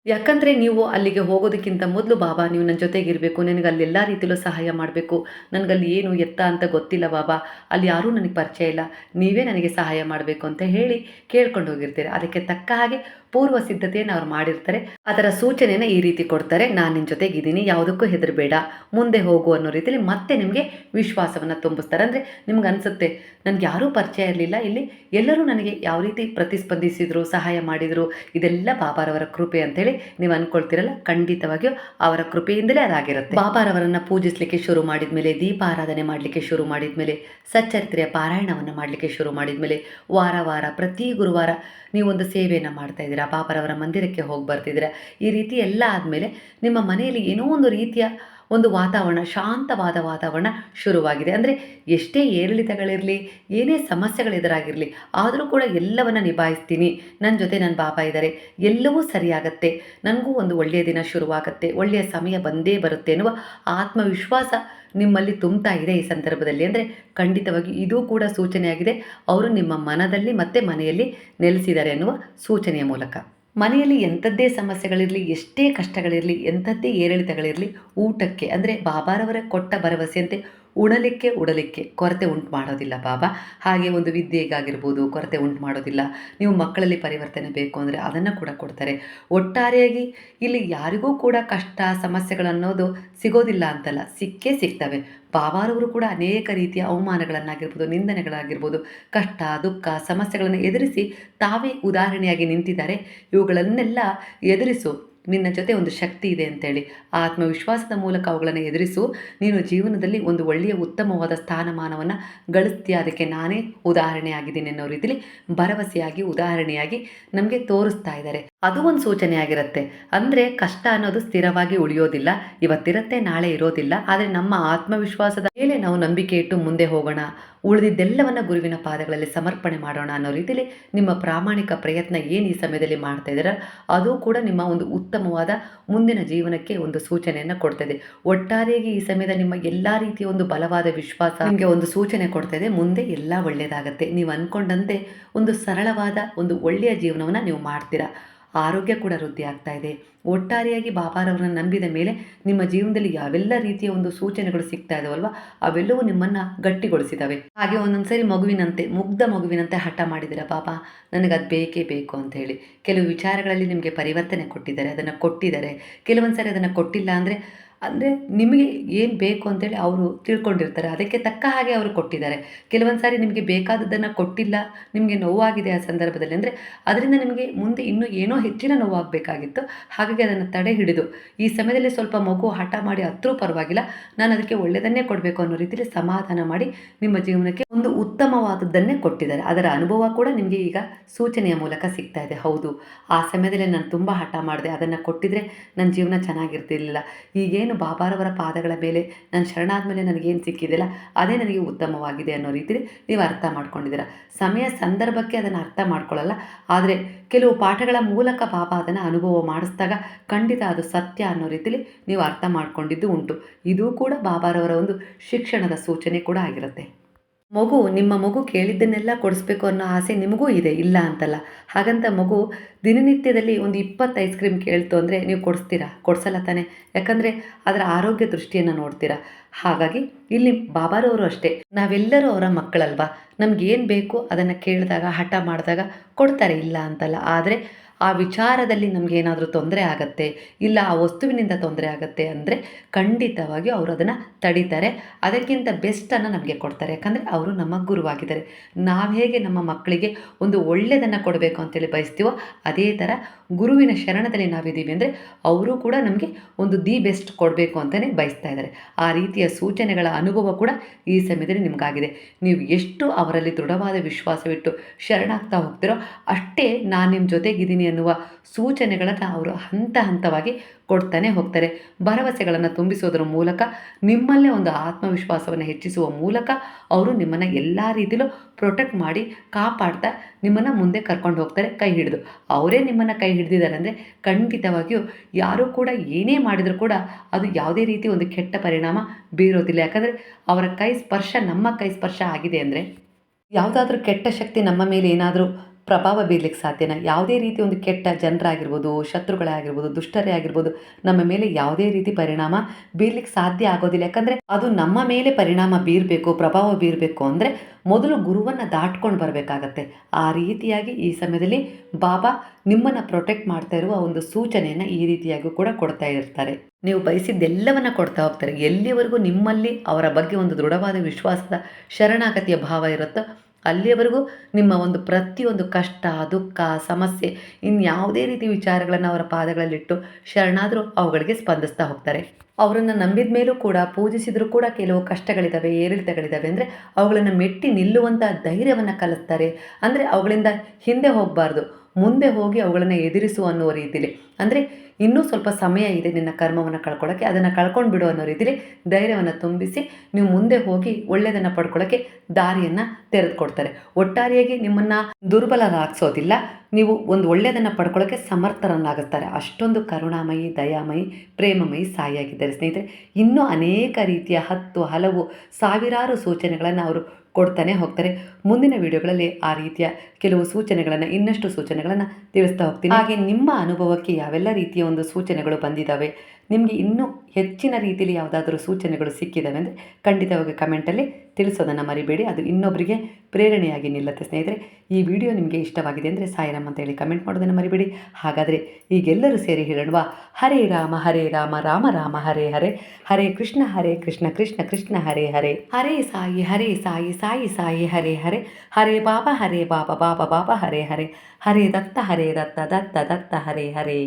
ಯಾಕಂದರೆ ನೀವು ಅಲ್ಲಿಗೆ ಹೋಗೋದಕ್ಕಿಂತ ಮೊದಲು ಬಾಬಾ, ನೀವು ನನ್ನ ಜೊತೆಗಿರಬೇಕು, ನನಗೆ ಅಲ್ಲಿ ಎಲ್ಲ ರೀತಿಯಲ್ಲೂ ಸಹಾಯ ಮಾಡಬೇಕು. ನನಗಲ್ಲಿ ಏನು ಎತ್ತ ಅಂತ ಗೊತ್ತಿಲ್ಲ ಬಾಬಾ. ಅಲ್ಲಿ ಯಾರೂ ನನಗೆ ಪರಿಚಯ ಇಲ್ಲ. ನೀವೇ ನನಗೆ ಸಹಾಯ ಮಾಡಬೇಕು ಅಂತ ಹೇಳಿ ಕೇಳ್ಕೊಂಡು ಹೋಗಿರ್ತೀರಿ. ಅದಕ್ಕೆ ತಕ್ಕ ಹಾಗೆ ಪೂರ್ವ ಸಿದ್ಧತೆಯನ್ನು ಅವ್ರು ಮಾಡಿರ್ತಾರೆ. ಅದರ ಸೂಚನೆಯನ್ನು ಈ ರೀತಿ ಕೊಡ್ತಾರೆ. ನಾನು ನಿನ್ನ ಜೊತೆಗಿದ್ದೀನಿ ಯಾವುದಕ್ಕೂ ಹೆದರಬೇಡ, ಮುಂದೆ ಹೋಗು ಅನ್ನೋ ರೀತಿಯಲ್ಲಿ ಮತ್ತೆ ನಿಮಗೆ ವಿಶ್ವಾಸವನ್ನು ತುಂಬಿಸ್ತಾರೆ. ಅಂದರೆ ನಿಮ್ಗೆ ಅನಿಸುತ್ತೆ, ನನಗೆ ಯಾರೂ ಪರಿಚಯ ಇರಲಿಲ್ಲ. ಇಲ್ಲಿ ಎಲ್ಲರೂ ನನಗೆ ಯಾವ ರೀತಿ ಪ್ರತಿಸ್ಪಂದಿಸಿದರು, ಸಹಾಯ ಮಾಡಿದರು, ಇದೆಲ್ಲ ಬಾಬಾರವರ ಕೃಪೆ ಅಂತೇಳಿ ನೀವು ಅಂದ್ಕೊಳ್ತಿರಲ್ಲ ಖಂಡಿತವಾಗಿಯೂ ಅವರ ಕೃಪೆಯಿಂದಲೇ ಅದಾಗಿರುತ್ತೆ. ಬಾಬಾರವರನ್ನು ಪೂಜಿಸಲಿಕ್ಕೆ ಶುರು ಮಾಡಿದ ಮೇಲೆ ದೀಪಾರಾಧನೆ ಮಾಡಲಿಕ್ಕೆ ಶುರು ಮಾಡಿದ ಮೇಲೆ ಸಚ್ಚರಿತ್ರೆಯ ಪಾರಾಯಣವನ್ನು ಮಾಡಲಿಕ್ಕೆ ಶುರು ಮಾಡಿದ ಮೇಲೆ ವಾರ ವಾರ, ಪ್ರತಿ ಗುರುವಾರ ನೀವೊಂದು ಸೇವೆಯನ್ನು ಮಾಡ್ತಾ ಇದ್ದೀರಾ? ಬಾಬರವರ ಮಂದಿರಕ್ಕೆ ಹೋಗಿ ಬರ್ತಿದ್ದೀರಾ ಈ ರೀತಿ ಎಲ್ಲ ಆದಮೇಲೆ ನಿಮ್ಮ ಮನೆಯಲ್ಲಿ ಏನೋ ಒಂದು ರೀತಿಯ ಒಂದು ವಾತಾವರಣ, ಶಾಂತವಾದ ವಾತಾವರಣ ಶುರುವಾಗಿದೆ. ಅಂದರೆ ಎಷ್ಟೇ ಏರಿಳಿತಗಳಿರಲಿ, ಏನೇ ಸಮಸ್ಯೆಗಳು ಎದುರಾಗಿರಲಿ, ಆದರೂ ಕೂಡ ಎಲ್ಲವನ್ನು ನಿಭಾಯಿಸ್ತೀನಿ. ನನ್ನ ಜೊತೆ ನನ್ನ ಬಾಬಾ ಇದ್ದಾರೆ ಎಲ್ಲವೂ ಸರಿಯಾಗತ್ತೆ, ನನಗೂ ಒಂದು ಒಳ್ಳೆಯ ದಿನ ಶುರುವಾಗತ್ತೆ, ಒಳ್ಳೆಯ ಸಮಯ ಬಂದೇ ಬರುತ್ತೆ ಎನ್ನುವ ಆತ್ಮವಿಶ್ವಾಸ ನಿಮ್ಮಲ್ಲಿ ತುಂಬ್ತಾ ಇದೆ ಈ ಸಂದರ್ಭದಲ್ಲಿ. ಅಂದರೆ ಖಂಡಿತವಾಗಿ ಇದೂ ಕೂಡ ಸೂಚನೆಯಾಗಿದೆ. ಅವರು ನಿಮ್ಮ ಮನದಲ್ಲಿ ಮತ್ತೆ ಮನೆಯಲ್ಲಿ ನೆಲೆಸಿದ್ದಾರೆ ಎನ್ನುವ ಸೂಚನೆಯ ಮೂಲಕ. ಮನೆಯಲ್ಲಿ ಎಂಥದ್ದೇ ಸಮಸ್ಯೆಗಳಿರಲಿ, ಎಷ್ಟೇ ಕಷ್ಟಗಳಿರಲಿ, ಎಂಥದ್ದೇ ಏರಿಳಿತಗಳಿರಲಿ, ಊಟಕ್ಕೆ, ಅಂದರೆ ಬಾಬಾರವರ ಕೊಟ್ಟ ಭರವಸೆಯಂತೆ ಉಣಲಿಕ್ಕೆ ಉಡಲಿಕ್ಕೆ ಕೊರತೆ ಉಂಟು ಮಾಡೋದಿಲ್ಲ ಬಾಬಾ ಹಾಗೆ ಒಂದು ವಿದ್ಯೆಗಾಗಿರ್ಬೋದು ಕೊರತೆ ಉಂಟು ಮಾಡೋದಿಲ್ಲ. ನೀವು ಮಕ್ಕಳಲ್ಲಿ ಪರಿವರ್ತನೆ ಬೇಕು ಅಂದರೆ ಅದನ್ನು ಕೂಡ ಕೊಡ್ತಾರೆ. ಒಟ್ಟಾರೆಯಾಗಿ ಇಲ್ಲಿ ಯಾರಿಗೂ ಕೂಡ ಕಷ್ಟ ಸಮಸ್ಯೆಗಳನ್ನೋದು ಸಿಗೋದಿಲ್ಲ ಅಂತಲ್ಲ. ಸಿಕ್ಕೇ ಸಿಗ್ತವೆ. ಬಾಬಾರವರು ಕೂಡ ಅನೇಕ ರೀತಿಯ ಅವಮಾನಗಳನ್ನಾಗಿರ್ಬೋದು, ನಿಂದನೆಗಳಾಗಿರ್ಬೋದು, ಕಷ್ಟ, ದುಃಖ, ಸಮಸ್ಯೆಗಳನ್ನು ಎದುರಿಸಿ ತಾವೇ ಉದಾಹರಣೆಯಾಗಿ ನಿಂತಿದ್ದಾರೆ. ಇವುಗಳನ್ನೆಲ್ಲ ಎದುರಿಸು. ನಿನ್ನ ಜೊತೆ ಒಂದು ಶಕ್ತಿ ಇದೆ ಅಂತೇಳಿ. ಆತ್ಮವಿಶ್ವಾಸದ ಮೂಲಕ ಅವುಗಳನ್ನು ಎದುರಿಸು. ನೀನು ಜೀವನದಲ್ಲಿ ಒಂದು ಒಳ್ಳೆಯ ಉತ್ತಮವಾದ ಸ್ಥಾನಮಾನವನ್ನು ಗಳಿಸ್ತೀಯ. ಅದಕ್ಕೆ ನಾನೇ ಉದಾಹರಣೆಯಾಗಿದ್ದೀನಿ ಅನ್ನೋ ರೀತಿಲಿ ಭರವಸೆಯಾಗಿ, ಉದಾಹರಣೆಯಾಗಿ ನಮಗೆ ತೋರಿಸ್ತಾ ಇದ್ದಾರೆ. ಅದು ಒಂದು ಸೂಚನೆ ಆಗಿರುತ್ತೆ. ಅಂದರೆ ಕಷ್ಟ ಅನ್ನೋದು ಸ್ಥಿರವಾಗಿ ಉಳಿಯೋದಿಲ್ಲ. ಇವತ್ತಿರುತ್ತೆ, ನಾಳೆ ಇರೋದಿಲ್ಲ. ಆದರೆ ನಮ್ಮ ಆತ್ಮವಿಶ್ವಾಸದ ಮೇಲೆ ನಾವು ನಂಬಿಕೆ ಇಟ್ಟು ಮುಂದೆ ಹೋಗೋಣ. ಉಳಿದಿದ್ದೆಲ್ಲವನ್ನ ಗುರುವಿನ ಪಾದಗಳಲ್ಲಿ ಸಮರ್ಪಣೆ ಮಾಡೋಣ ಅನ್ನೋ ರೀತಿಯಲ್ಲಿ ನಿಮ್ಮ ಪ್ರಾಮಾಣಿಕ ಪ್ರಯತ್ನ ಏನು ಈ ಸಮಯದಲ್ಲಿ ಮಾಡ್ತಾ ಇದ್ದೀರ, ಅದು ಕೂಡ ನಿಮ್ಮ ಒಂದು ಉತ್ತಮವಾದ ಮುಂದಿನ ಜೀವನಕ್ಕೆ ಒಂದು ಸೂಚನೆಯನ್ನು ಕೊಡ್ತಾ ಇದೆ. ಒಟ್ಟಾರೆಯಾಗಿ ಈ ಸಮಯದ ನಿಮ್ಮ ಎಲ್ಲ ರೀತಿಯ ಒಂದು ಬಲವಾದ ವಿಶ್ವಾಸ ನಿಮಗೆ ಒಂದು ಸೂಚನೆ ಕೊಡ್ತಾ ಇದೆ. ಮುಂದೆ ಎಲ್ಲ ಒಳ್ಳೆಯದಾಗತ್ತೆ ನೀವು ಅಂದ್ಕೊಂಡಂತೆ ಒಂದು ಸರಳವಾದ ಒಂದು ಒಳ್ಳೆಯ ಜೀವನವನ್ನು ನೀವು ಮಾಡ್ತೀರಾ. ಆರೋಗ್ಯ ಕೂಡ ವೃದ್ಧಿ ಆಗ್ತಾ ಇದೆ. ಒಟ್ಟಾರೆಯಾಗಿ ಬಾಬಾರವರನ್ನು ನಂಬಿದ ಮೇಲೆ ನಿಮ್ಮ ಜೀವನದಲ್ಲಿ ಯಾವೆಲ್ಲ ರೀತಿಯ ಒಂದು ಸೂಚನೆಗಳು ಸಿಗ್ತಾ ಇದಾವಲ್ವ, ಅವೆಲ್ಲವೂ ನಿಮ್ಮನ್ನು ಗಟ್ಟಿಗೊಳಿಸಿದಾವೆ. ಹಾಗೆ ಒಂದೊಂದ್ಸರಿ ಮಗುವಿನಂತೆ, ಮುಗ್ಧ ಮಗುವಿನಂತೆ ಹಠ ಮಾಡಿದಿರ ಬಾಬಾ ನನಗೆ ಅದು ಬೇಕೇ ಬೇಕು ಅಂತ ಹೇಳಿ. ಕೆಲವು ವಿಚಾರಗಳಲ್ಲಿ ನಿಮಗೆ ಪರಿವರ್ತನೆ ಕೊಟ್ಟಿದ್ದಾರೆ, ಅದನ್ನು ಕೊಟ್ಟಿದ್ದಾರೆ. ಕೆಲವೊಂದು ಸರಿ ಅದನ್ನು ಕೊಟ್ಟಿಲ್ಲ ಅಂದರೆ ಅಂದರೆ ನಿಮಗೆ ಏನು ಬೇಕು ಅಂತೇಳಿ ಅವರು ತಿಳ್ಕೊಂಡಿರ್ತಾರೆ. ಅದಕ್ಕೆ ತಕ್ಕ ಹಾಗೆ ಅವರು ಕೊಟ್ಟಿದ್ದಾರೆ. ಕೆಲವೊಂದು ಸಾರಿ ನಿಮಗೆ ಬೇಕಾದದ್ದನ್ನು ಕೊಟ್ಟಿಲ್ಲ, ನಿಮಗೆ ನೋವಾಗಿದೆ ಆ ಸಂದರ್ಭದಲ್ಲಿ. ಅಂದರೆ ಅದರಿಂದ ನಿಮಗೆ ಮುಂದೆ ಇನ್ನೂ ಏನೋ ಹೆಚ್ಚಿನ ನೋವಾಗಬೇಕಾಗಿತ್ತು. ಹಾಗಾಗಿ ಅದನ್ನು ತಡೆ ಹಿಡಿದು, ಈ ಸಮಯದಲ್ಲಿ ಸ್ವಲ್ಪ ಮಗು ಹಠ ಮಾಡಿ ಹತ್ತರೂ ಪರವಾಗಿಲ್ಲ. ನಾನು ಅದಕ್ಕೆ ಒಳ್ಳೆಯದನ್ನೇ ಕೊಡಬೇಕು ಅನ್ನೋ ರೀತಿಯಲ್ಲಿ ಸಮಾಧಾನ ಮಾಡಿ ನಿಮ್ಮ ಜೀವನಕ್ಕೆ ಒಂದು ಉತ್ತಮವಾದದ್ದನ್ನೇ ಕೊಟ್ಟಿದ್ದಾರೆ. ಅದರ ಅನುಭವ ಕೂಡ ನಿಮಗೆ ಈಗ ಸೂಚನೆಯ ಮೂಲಕ ಸಿಗ್ತಾ ಇದೆ. ಹೌದು, ಆ ಸಮಯದಲ್ಲಿ ನಾನು ತುಂಬ ಹಠ ಮಾಡಿದೆ. ಅದನ್ನು ಕೊಟ್ಟಿದ್ರೆ ನನ್ನ ಜೀವನ ಚೆನ್ನಾಗಿರ್ತಿರ್ಲಿಲ್ಲ. ಈಗೇನು ಬಾಬಾರವರ ಪಾದಗಳ ಮೇಲೆ ನಾನು ಶರಣಾದ ಮೇಲೆ ನನಗೇನು ಸಿಕ್ಕಿದೆಯಲ್ಲ ಅದೇ ನನಗೆ ಉತ್ತಮವಾಗಿದೆ ಅನ್ನೋ ರೀತಿಯಲ್ಲಿ ನೀವು ಅರ್ಥ ಮಾಡ್ಕೊಂಡಿದ್ದೀರ. ಸಮಯ ಸಂದರ್ಭಕ್ಕೆ ಅದನ್ನು ಅರ್ಥ ಮಾಡ್ಕೊಳ್ಳಲ್ಲ, ಆದರೆ ಕೆಲವು ಪಾಠಗಳ ಮೂಲಕ ಬಾಬಾ ಅದನ್ನು ಅನುಭವ ಮಾಡಿಸಿದಾಗ ಖಂಡಿತ ಅದು ಸತ್ಯ ಅನ್ನೋ ರೀತಿಯಲ್ಲಿ ನೀವು ಅರ್ಥ ಮಾಡ್ಕೊಂಡಿದ್ದು ಉಂಟು. ಇದು ಕೂಡ ಬಾಬಾರವರ ಒಂದು ಶಿಕ್ಷಣದ ಸೂಚನೆ ಕೂಡ ಆಗಿರುತ್ತೆ. ಮಗು, ನಿಮ್ಮ ಮಗು ಕೇಳಿದ್ದನ್ನೆಲ್ಲ ಕೊಡಿಸ್ಬೇಕು ಅನ್ನೋ ಆಸೆ ನಿಮಗೂ ಇದೆ, ಇಲ್ಲ ಅಂತಲ್ಲ? ಹಾಗಂತ ಮಗು ದಿನನಿತ್ಯದಲ್ಲಿ ಒಂದು ಇಪ್ಪತ್ತು ಐಸ್ ಕ್ರೀಮ್ ಕೇಳ್ತು ಅಂದರೆ ನೀವು ಕೊಡಿಸ್ತೀರಾ? ಕೊಡಿಸಲ್ಲ ತಾನೆ. ಯಾಕಂದರೆ ಅದರ ಆರೋಗ್ಯ ದೃಷ್ಟಿಯನ್ನು ನೋಡ್ತೀರಾ? ಹಾಗಾಗಿ ಇಲ್ಲಿ ಬಾಬಾರವರು ಅಷ್ಟೇ. ನಾವೆಲ್ಲರೂ ಅವರ ಮಕ್ಕಳಲ್ವಾ? ನಮ್ಗೆ ಏನು ಬೇಕು ಅದನ್ನು ಕೇಳಿದಾಗ, ಹಠ ಮಾಡಿದಾಗ ಕೊಡ್ತಾರೆ, ಇಲ್ಲ ಅಂತಲ್ಲ? ಆದರೆ ಆ ವಿಚಾರದಲ್ಲಿ ನಮಗೆ ಏನಾದರೂ ತೊಂದರೆ ಆಗತ್ತೆ, ಇಲ್ಲ ಆ ವಸ್ತುವಿನಿಂದ ತೊಂದರೆ ಆಗತ್ತೆ ಅಂದರೆ ಖಂಡಿತವಾಗಿಯೂ ಅವರು ಅದನ್ನು ತಡೀತಾರೆ. ಅದಕ್ಕಿಂತ ಬೆಸ್ಟನ್ನು ನಮಗೆ ಕೊಡ್ತಾರೆ. ಯಾಕಂದರೆ ಅವರು ನಮ್ಮ ಗುರುವಾಗಿದ್ದಾರೆ. ನಾವು ಹೇಗೆ ನಮ್ಮ ಮಕ್ಕಳಿಗೆ ಒಂದು ಒಳ್ಳೆಯದನ್ನು ಕೊಡಬೇಕು ಅಂತೇಳಿ ಬಯಸ್ತೀವೋ ಅದೇ ಥರ ಗುರುವಿನ ಶರಣದಲ್ಲಿ ನಾವಿದ್ದೀವಿ ಅಂದರೆ ಅವರು ಕೂಡ ನಮಗೆ ಒಂದು ದಿ ಬೆಸ್ಟ್ ಕೊಡಬೇಕು ಅಂತಲೇ ಬಯಸ್ತಾ ಇದ್ದಾರೆ. ಆ ರೀತಿಯ ಸೂಚನೆಗಳ ಅನುಭವ ಕೂಡ ಈ ಸಮಯದಲ್ಲಿ ನಿಮಗಾಗಿದೆ. ನೀವು ಎಷ್ಟು ಅವರಲ್ಲಿ ದೃಢವಾದ ವಿಶ್ವಾಸವಿಟ್ಟು ಶರಣಾಗ್ತಾ ಹೋಗ್ತಿರೋ ಅಷ್ಟೇ ನಾನು ನಿಮ್ಮ ಜೊತೆಗಿದ್ದೀನಿ ಅನ್ನುವ ಸೂಚನೆಗಳನ್ನು ಅವರು ಹಂತ ಹಂತವಾಗಿ ಕೊಡ್ತಾನೆ ಹೋಗ್ತಾರೆ. ಭರವಸೆಗಳನ್ನು ತುಂಬಿಸೋದ್ರ ಮೂಲಕ, ನಿಮ್ಮಲ್ಲೇ ಒಂದು ಆತ್ಮವಿಶ್ವಾಸವನ್ನು ಹೆಚ್ಚಿಸುವ ಮೂಲಕ ಅವರು ನಿಮ್ಮನ್ನು ಎಲ್ಲ ರೀತಿಯಲ್ಲೂ ಪ್ರೊಟೆಕ್ಟ್ ಮಾಡಿ ಕಾಪಾಡ್ತಾ ನಿಮ್ಮನ್ನು ಮುಂದೆ ಕರ್ಕೊಂಡು ಹೋಗ್ತಾರೆ, ಕೈ ಹಿಡಿದು. ಅವರೇ ನಿಮ್ಮನ್ನು ಕೈ ಹಿಡಿದಿದ್ದಾರೆ ಅಂದರೆ ಖಂಡಿತವಾಗಿಯೂ ಯಾರೂ ಕೂಡ ಏನೇ ಮಾಡಿದರೂ ಕೂಡ ಅದು ಯಾವುದೇ ರೀತಿ ಒಂದು ಕೆಟ್ಟ ಪರಿಣಾಮ ಬೀರೋದಿಲ್ಲ. ಯಾಕಂದರೆ ಅವರ ಕೈ ಸ್ಪರ್ಶ ನಮ್ಮ ಕೈ ಸ್ಪರ್ಶ ಆಗಿದೆ ಅಂದರೆ, ಯಾವುದಾದ್ರೂ ಕೆಟ್ಟ ಶಕ್ತಿ ನಮ್ಮ ಮೇಲೆ ಏನಾದರೂ ಪ್ರಭಾವ ಬೀರ್ಲಿಕ್ಕೆ ಸಾಧ್ಯನ? ಯಾವುದೇ ರೀತಿ ಒಂದು ಕೆಟ್ಟ ಜನರಾಗಿರ್ಬೋದು, ಶತ್ರುಗಳೇ ಆಗಿರ್ಬೋದು, ದುಷ್ಟರೇ ಆಗಿರ್ಬೋದು, ನಮ್ಮ ಮೇಲೆ ಯಾವುದೇ ರೀತಿ ಪರಿಣಾಮ ಬೀರ್ಲಿಕ್ಕೆ ಸಾಧ್ಯ ಆಗೋದಿಲ್ಲ. ಯಾಕಂದರೆ ಅದು ನಮ್ಮ ಮೇಲೆ ಪರಿಣಾಮ ಬೀರಬೇಕು, ಪ್ರಭಾವ ಬೀರಬೇಕು ಅಂದರೆ ಮೊದಲು ಗುರುವನ್ನು ದಾಟ್ಕೊಂಡು ಬರಬೇಕಾಗತ್ತೆ. ಆ ರೀತಿಯಾಗಿ ಈ ಸಮಯದಲ್ಲಿ ಬಾಬಾ ನಿಮ್ಮನ್ನು ಪ್ರೊಟೆಕ್ಟ್ ಮಾಡ್ತಾ ಇರುವ ಒಂದು ಸೂಚನೆಯನ್ನು ಈ ರೀತಿಯಾಗಿಯೂ ಕೂಡ ಕೊಡ್ತಾ ಇರ್ತಾರೆ. ನೀವು ಬಯಸಿದ್ದೆಲ್ಲವನ್ನ ಕೊಡ್ತಾ ಹೋಗ್ತಾರೆ. ಎಲ್ಲಿವರೆಗೂ ನಿಮ್ಮಲ್ಲಿ ಅವರ ಬಗ್ಗೆ ಒಂದು ದೃಢವಾದ ವಿಶ್ವಾಸದ ಶರಣಾಗತಿಯ ಭಾವ ಇರುತ್ತೋ ಅಲ್ಲಿಯವರೆಗೂ ನಿಮ್ಮ ಒಂದು ಪ್ರತಿಯೊಂದು ಕಷ್ಟ, ದುಃಖ, ಸಮಸ್ಯೆ, ಇನ್ಯಾವುದೇ ರೀತಿ ವಿಚಾರಗಳನ್ನು ಅವರ ಪಾದಗಳಲ್ಲಿಟ್ಟು ಶರಣಾದರೂ ಅವುಗಳಿಗೆ ಸ್ಪಂದಿಸ್ತಾ ಹೋಗ್ತಾರೆ. ಅವರನ್ನು ನಂಬಿದ ಮೇಲೂ ಕೂಡ, ಪೂಜಿಸಿದರೂ ಕೂಡ ಕೆಲವು ಕಷ್ಟಗಳಿದ್ದಾವೆ ಏರಿಳಿತಗಳಿದ್ದಾವೆ ಅಂದರೆ ಅವುಗಳನ್ನು ಮೆಟ್ಟಿ ನಿಲ್ಲುವಂಥ ಧೈರ್ಯವನ್ನು ಕಲಿಸ್ತಾರೆ. ಅಂದರೆ ಅವುಗಳಿಂದ ಹಿಂದೆ ಹೋಗಬಾರ್ದು. ಮುಂದೆ ಹೋಗಿ ಅವುಗಳನ್ನು ಎದುರಿಸು ಅನ್ನುವ ರೀತಿಲಿ. ಅಂದರೆ ಇನ್ನೂ ಸ್ವಲ್ಪ ಸಮಯ ಇದೆ ನಿನ್ನ ಕರ್ಮವನ್ನು ಕಳ್ಕೊಳ್ಳೋಕ್ಕೆ ಅದನ್ನು ಕಳ್ಕೊಂಡು ಬಿಡು ಅನ್ನೋ ರೀತಿಲಿ ಧೈರ್ಯವನ್ನು ತುಂಬಿಸಿ ನೀವು ಮುಂದೆ ಹೋಗಿ ಒಳ್ಳೆಯದನ್ನು ಪಡ್ಕೊಳ್ಳೋಕ್ಕೆ ದಾರಿಯನ್ನು ತೆರೆದುಕೊಡ್ತಾರೆ. ಒಟ್ಟಾರೆಯಾಗಿ ನಿಮ್ಮನ್ನು ದುರ್ಬಲರಾಗಿಸೋದಿಲ್ಲ, ನೀವು ಒಂದು ಒಳ್ಳೆಯದನ್ನು ಪಡ್ಕೊಳ್ಳೋಕ್ಕೆ ಸಮರ್ಥರನ್ನಾಗಿಸ್ತಾರೆ. ಅಷ್ಟೊಂದು ಕರುಣಾಮಯಿ, ದಯಾಮಯಿ, ಪ್ರೇಮಮಯಿ ಸಾಯಿಯಾಗಿದ್ದಾರೆ ಸ್ನೇಹಿತರೆ. ಇನ್ನೂ ಅನೇಕ ರೀತಿಯ ಹತ್ತು ಹಲವು ಸಾವಿರಾರು ಸೂಚನೆಗಳನ್ನು ಅವರು ಕೊಡ್ತಾನೆ ಹೋಗ್ತಾರೆ. ಮುಂದಿನ ವಿಡಿಯೋಗಳಲ್ಲಿ ಆ ರೀತಿಯ ಕೆಲವು ಸೂಚನೆಗಳನ್ನು, ಇನ್ನಷ್ಟು ಸೂಚನೆಗಳನ್ನು ತಿಳಿಸ್ತಾ ಹೋಗ್ತೀನಿ. ಹಾಗೆ ನಿಮ್ಮ ಅನುಭವಕ್ಕೆ ಯಾವೆಲ್ಲ ರೀತಿಯ ಒಂದು ಸೂಚನೆಗಳು ಬಂದಿದ್ದಾವೆ ನಿಮಗೆ ಇನ್ನೂ ಹೆಚ್ಚಿನ ರೀತಿಯಲ್ಲಿ ಯಾವುದಾದ್ರೂ ಸೂಚನೆಗಳು ಸಿಕ್ಕಿದ್ದಾವೆ ಅಂದರೆ ಖಂಡಿತವಾಗಿ ಕಮೆಂಟಲ್ಲಿ ತಿಳಿಸೋದನ್ನು ಮರಿಬೇಡಿ. ಅದು ಇನ್ನೊಬ್ಬರಿಗೆ ಪ್ರೇರಣೆಯಾಗಿ ನಿಲ್ಲತ್ತೆ ಸ್ನೇಹಿತರೆ. ಈ ವಿಡಿಯೋ ನಿಮಗೆ ಇಷ್ಟವಾಗಿದೆ ಅಂದರೆ ಸಾಯಿರಾಮ್ ಅಂತ ಹೇಳಿ ಕಮೆಂಟ್ ಮಾಡೋದನ್ನು ಮರಿಬೇಡಿ. ಹಾಗಾದರೆ ಈಗೆಲ್ಲರೂ ಸೇರಿ ಹೇಳೋಣವಾ? ಹರೇ ರಾಮ ಹರೇ ರಾಮ ರಾಮ ರಾಮ, ಹರೇ ಹರೇ. ಹರೇ ಕೃಷ್ಣ ಹರೇ ಕೃಷ್ಣ ಕೃಷ್ಣ ಕೃಷ್ಣ, ಹರೇ ಹರೇ. ಹರೇ ಸಾಯಿ ಹರೇ ಸಾಯಿ ಸಾಯಿ ಸಾಯಿ, ಹರೇ ಹರೇ. ಹರೇ ಬಾಬಾ ಹರೇ ಬಾಬಾ ಬಾಬಾ ಬಾಬಾ, ಹರೇ ಹರೇ. ಹರೇ ದತ್ತ ಹರೇ ದತ್ತ ದತ್ತ ದತ್ತ, ಹರೇ ಹರೇ.